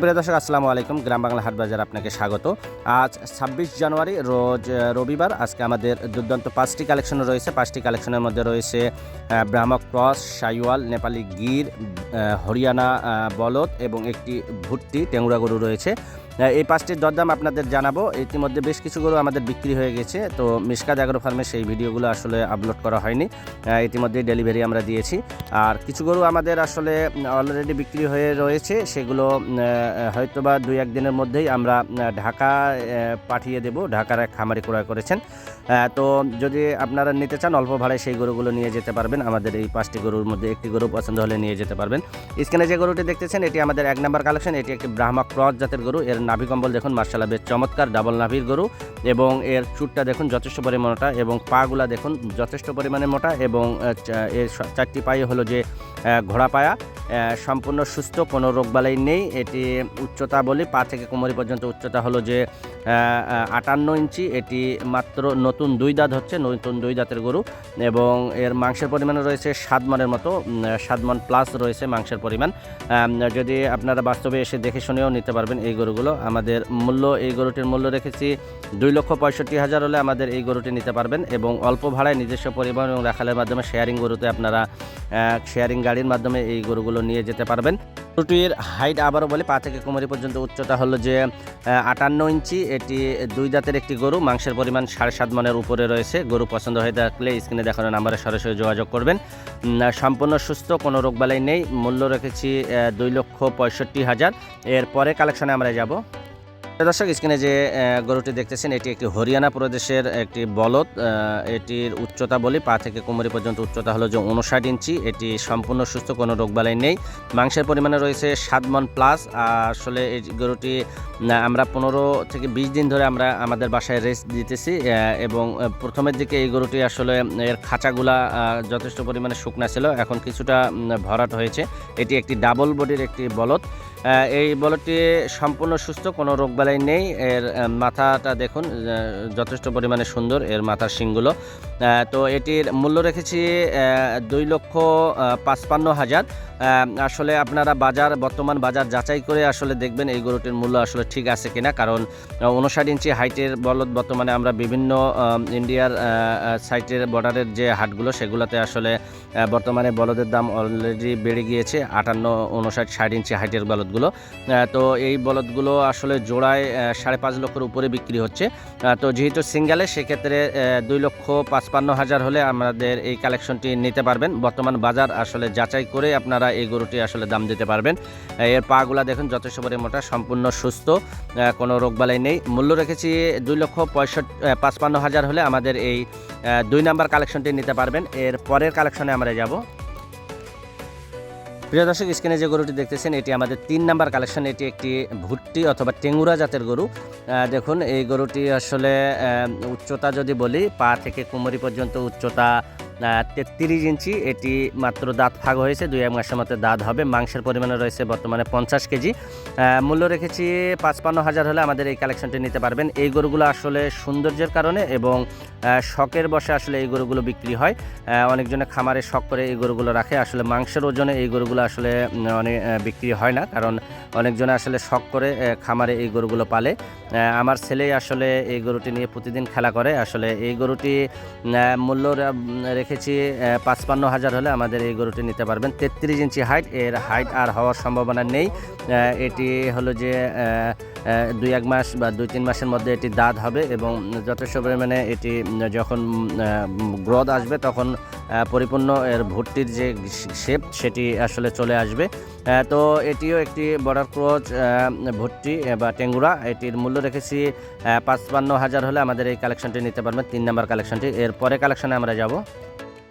প্রিয় দর্শক, আসসালামু আলাইকুম। গ্রাম বাংলা হাটবাজার আপনাকে স্বাগত। আজ ছাব্বিশ জানুয়ারি, রোজ রবিবার। আজকে আমাদের দুর্দান্ত পাঁচটি কালেকশন রয়েছে। পাঁচটি কালেকশনের মধ্যে রয়েছে ব্রাহ্মক ক্রস, সাইওয়াল, নেপালি গির হরিয়ানা বলদ এবং একটি ভুট্টি টেঙ্গুরা গরু রয়েছে। এই পাঁচটির দরদাম আপনাদের জানাব। ইতিমধ্যে বেশ কিছু গরু আমাদের বিক্রি হয়ে গেছে। তো মিসকাদ অ্যাগ্রো ফার্মে সেই ভিডিওগুলো আসলে আপলোড করা হয়নি। আহ, ইতিমধ্যেই ডেলিভারি আমরা দিয়েছি। আর কিছু গরু আমাদের আসলে অলরেডি বিক্রি হয়ে রয়েছে। সেগুলো হয়তো বা দুই একদিনের মধ্যেই আমরা ঢাকা পাঠিয়ে দেব। ঢাকার এক খামারি ক্রয় করেছেন। তো যদি আপনারা নিতে চান অল্প ভাড়ায় সেই গরুগুলো নিয়ে যেতে পারবেন। আমাদের এই পাঁচটি গরুর মধ্যে একটি গরু পছন্দ হলে নিয়ে যেতে পারবেন। স্ক্রিনে যে গরুটি দেখতেছেন এটি আমাদের এক নাম্বার কালেকশন এটি একটি ব্রাহ্মা ক্রস জাতের গরু। এর নাভি কম্বল দেখুন মার্শাল্লাহ বেশ চমৎকার, ডাবল নাভির গরু এবং এর চুটটা দেখুন যথেষ্ট পরিমাণ মোটা এবং পাগুলা দেখুন যথেষ্ট পরিমাণে মোটা এবং এর চারটি পায়ে হলো যে ঘোড়া পায়া। সম্পূর্ণ সুস্থ, কোনো রোগবালাই নেই। এটি উচ্চতা বলি পা থেকে কোমরি পর্যন্ত উচ্চতা হলো যে আটান্ন ইঞ্চি। এটি মাত্র নতুন দুই দাঁত হচ্ছে, নতুন দুই দাঁতের গরু। এবং এর মাংসের পরিমাণ রয়েছে সাত মনের মতো সাত মন প্লাস রয়েছে মাংসের পরিমাণ। যদি আপনারা বাস্তবে এসে দেখে শুনেও নিতে পারবেন এই গরুগুলো। আমাদের মূল্য, এই গরুটির মূল্য রেখেছি দুই লক্ষ পঁয়ষট্টি হাজার হলে আমাদের এই গরুটি নিতে পারবেন। এবং অল্প ভাড়ায় নিজস্ব পরিবহন এবং রাখালের মাধ্যমে শেয়ারিং গরুতে আপনারা শেয়ারিং গাড়ির মাধ্যমে এই গরুগুলো নিয়ে যেতে পারবেন। গরুটির হাইট আবারও বলে, পা থেকে কোমরি পর্যন্ত উচ্চতা হলো যে আটান্ন ইঞ্চি। এটি দুই দাঁতের একটি গরু, মাংসের পরিমাণ সাড়ে সাত মনের উপরে রয়েছে। গরু পছন্দ হয়ে থাকলে স্ক্রিনে দেখানো নাম্বারে সরাসরি যোগাযোগ করবেন। সম্পূর্ণ সুস্থ, কোনো রোগবালাই নেই। মূল্য রেখেছি দুই লক্ষ পঁয়ষট্টি হাজার। এরপরে কালেকশনে আমরা যাব। দর্শক, স্ক্রিনে যে গরুটি দেখতেছেন, এটি একটি হরিয়ানা প্রদেশের একটি বলদ। এটির উচ্চতা বলি পা থেকে কোমরি পর্যন্ত উচ্চতা হলো যে উনষাট ইঞ্চি। এটি সম্পূর্ণ সুস্থ, কোনো রোগবালাই নেই। মাংসের পরিমাণে রয়েছে সাত মন প্লাস আসলে এই গরুটি আমরা পনেরো থেকে বিশ দিন ধরে আমরা আমাদের বাসায় রেস্ট দিতেছি এবং প্রথমের দিকে এই গরুটি আসলে এর খাঁচাগুলা যথেষ্ট পরিমাণে শুকনা ছিল। এখন কিছুটা ভরাট হয়েছে। এটি একটি ডাবল বডির একটি বলদ। এই বলদটি সম্পূর্ণ সুস্থ, কোনো রোগ রোগবালাই নেই। এর মাথাটা দেখুন যথেষ্ট পরিমাণে সুন্দর, এর মাথার শিংগুলো। তো এটির মূল্য রেখেছি দুই লক্ষ পাঁচপান্ন হাজার। আসলে আপনারা বাজার, বর্তমান বাজার যাচাই করে আসলে দেখবেন এই গরুটির মূল্য আসলে ঠিক আছে কিনা। কারণ উনষাট ইঞ্চি হাইটের বলদ বর্তমানে আমরা বিভিন্ন ইন্ডিয়ার সাইটের বর্ডারের যে হাটগুলো, সেগুলোতে আসলে বর্তমানে বলদের দাম অলরেডি বেড়ে গিয়েছে। আটান্ন, উনষাট, ষাট ইঞ্চি হাইটের বলদগুলো। তো এই বলদগুলো আসলে জোড়ায় সাড়ে পাঁচ লক্ষের উপরে বিক্রি হচ্ছে। তো যেহেতু সিঙ্গেলে, সেক্ষেত্রে দুই লক্ষ পাঁচপান্ন হাজার হলে আমাদের এই কালেকশনটি নিতে পারবেন। বর্তমান বাজার আসলে যাচাই করে আপনারা এই গরুটি আসলে দাম দিতে পারবেন। এর পাগুলা দেখুন, যথেষ্ট মোটা সম্পূর্ণ সুস্থ কোনো রোগবালাই নেই। মূল্য রেখেছি দুই লক্ষ পঁয়ষট্টি পাঁচপান্ন হাজার হলে আমাদের এই দুই নাম্বার কালেকশনটি নিতে পারবেন। এর পরের কালেকশনে আমরা যাব। প্রিয় দর্শক, স্ক্রিনে যে গরুটি দেখতেছেন, এটি আমাদের তিন নাম্বার কালেকশন এটি একটি ভুট্টি অথবা টেঙ্গুরা জাতের গরু। দেখুন, এই গরুটি আসলে উচ্চতা যদি বলি, পা থেকে কোমরি পর্যন্ত উচ্চতা তেত্রিশ ইঞ্চি, এটি মাত্র দাঁত ফাঁক হয়েছে, দুই এক মাসের মধ্যে দাঁত হবে। মাংসের পরিমাণে রয়েছে বর্তমানে পঞ্চাশ কেজি। মূল্য রেখেছি পাঁচপান্ন হাজার হলে আমাদের এই কালেকশনটি নিতে পারবেন। এই গরুগুলো আসলে সৌন্দর্যের কারণে এবং শখের বসে আসলে এই গরুগুলো বিক্রি হয়। অনেকজনে খামারে শখ করে এই গরুগুলো রাখে। আসলে মাংসের ওজনে এই গরুগুলো আসলে অনেক বিক্রি হয় না। কারণ অনেকজনে আসলে শখ করে খামারে এই গরুগুলো পালে। আমার ছেলেই আসলে এই গরুটি নিয়ে প্রতিদিন খেলা করে। আসলে এই গরুটি মূল্য রেখেছি পাঁচপান্ন হাজার হলে আমাদের এই গরুটি নিতে পারবেন। তেত্রিশ ইঞ্চি হাইট এর হাইট আর হওয়ার সম্ভাবনা নেই। এটি হলো যে দুই এক মাস বা দুই তিন মাসের মধ্যে এটি দাঁত হবে এবং যথেষ্ট পরিমাণে এটি যখন গ্রোথ আসবে তখন পরিপূর্ণ এর ভর্তির যে শেপ, সেটি আসলে চলে আসবে। তো এটিও একটি বর্ডার ক্রোচ ভর্তি বা টেঙ্গুরা। এটির মূল্য রেখেছি পাঁচপান্ন হাজার হলে আমাদের এই কালেকশনটি নিতে পারবেন, তিন নম্বর কালেকশনটি এর পরে কালেকশনে আমরা যাব।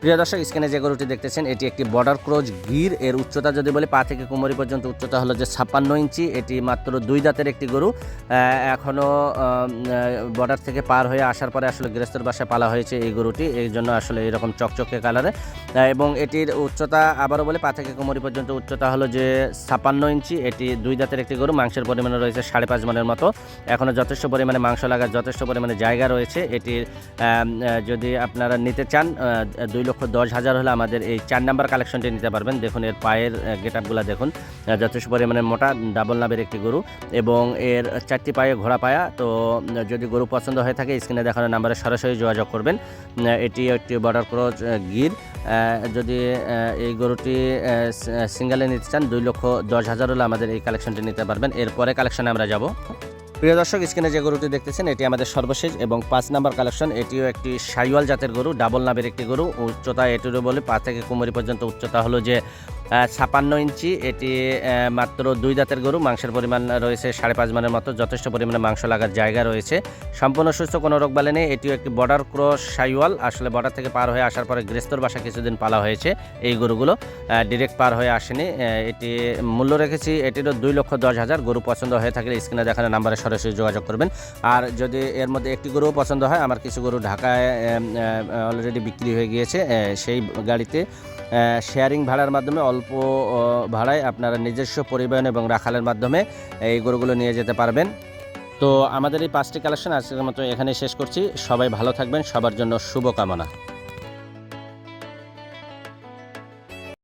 প্রিয় দর্শক, স্ক্রিনে যে গরুটি দেখতেছেন, এটি একটি বর্ডার ক্রোজ গির। এর উচ্চতা যদি বলি, পা থেকে কোমরি পর্যন্ত উচ্চতা হলো যে ছাপ্পান্ন ইঞ্চি। এটি মাত্র দুই দাঁতের একটি গরু। এখনও বর্ডার থেকে পার হয়ে আসার পরে আসলে গৃহস্থের বাসায় পালা হয়েছে এই গরুটি। এই জন্য আসলে এরকম চকচকে কালারে এবং এটির উচ্চতা আবারও বলে, পা থেকে কোমরি পর্যন্ত উচ্চতা হলো যে ছাপ্পান্ন ইঞ্চি। এটি দুই দাঁতের একটি গরু, মাংসের পরিমাণে রয়েছে সাড়ে পাঁচ মনের মতো। এখনও যথেষ্ট পরিমাণে মাংস লাগার যথেষ্ট পরিমাণে জায়গা রয়েছে। এটির যদি আপনারা নিতে চান দুই লক্ষ দশ হাজার হলে আমাদের এই চার নাম্বার কালেকশনটি নিতে পারবেন। দেখুন, এর পায়ের গেট আপগুলো দেখুন যথেষ্ট পরিমাণে মোটা ডাবল নাবের একটি গরু এবং এর চারটি পায়ে ঘোড়া পায়া। তো যদি গরু পছন্দ হয়ে থাকে, স্ক্রিনে দেখানো নাম্বারে সরাসরি যোগাযোগ করবেন। এটি একটি বর্ডার ক্রস গির। যদি এই গরুটি সিঙ্গেলে নিতে চান, দুই লক্ষ দশ হাজার হলে আমাদের এই কালেকশনটি নিতে পারবেন। এরপরে কালেকশনে আমরা যাব। প্রিয় দর্শক, স্ক্রিনে যে গরুটি দেখতেছেন, এটি আমাদের সর্বশেষ এবং পাঁচ নাম্বার কালেকশন। এটিও একটি সাইওয়াল জাতের গরু, ডাবল নামের একটি গরু। উচ্চতা এটিরও বলে পা থেকে কোমরি পর্যন্ত উচ্চতা হলো যে ছাপান্ন ইঞ্চি, এটি মাত্র দুই দাঁতের গরু, মাংসের পরিমাণ রয়েছে সাড়ে পাঁচ মানের মতো, যথেষ্ট পরিমাণে মাংস লাগার জায়গা রয়েছে। সম্পূর্ণ সুস্থ, কোনো রোগ বালে নেই, এটিও একটি বর্ডার ক্রস সাইওয়াল, আসলে বর্ডার থেকে পার হয়ে আসার পরে গ্রেস্তর বাসা কিছুদিন পালা হয়েছে এই গরুগুলো ডিরেক্ট পার হয়ে আসেনি এটি মূল্য রেখেছি, এটিরও দুই লক্ষ দশ হাজার, গরু পছন্দ হয়ে থাকলে স্ক্রিনে দেখানো নাম্বারে সরাসরি যোগাযোগ করবেন। আর যদি এর মধ্যে একটি গরুও পছন্দ হয়, আমার কিছু গরু ঢাকায় অলরেডি বিক্রি হয়ে গিয়েছে সেই গাড়িতে শেয়ারিং ভাড়ার মাধ্যমে অল্প ভাড়ায় আপনারা নিজস্ব পরিবহন এবং রাখালের মাধ্যমে এই গরুগুলো নিয়ে যেতে পারবেন। তো আমাদের এই পাঁচটি কালেকশন আজকের মতো এখানে শেষ করছি। সবাই ভালো থাকবেন। সবার জন্য শুভকামনা।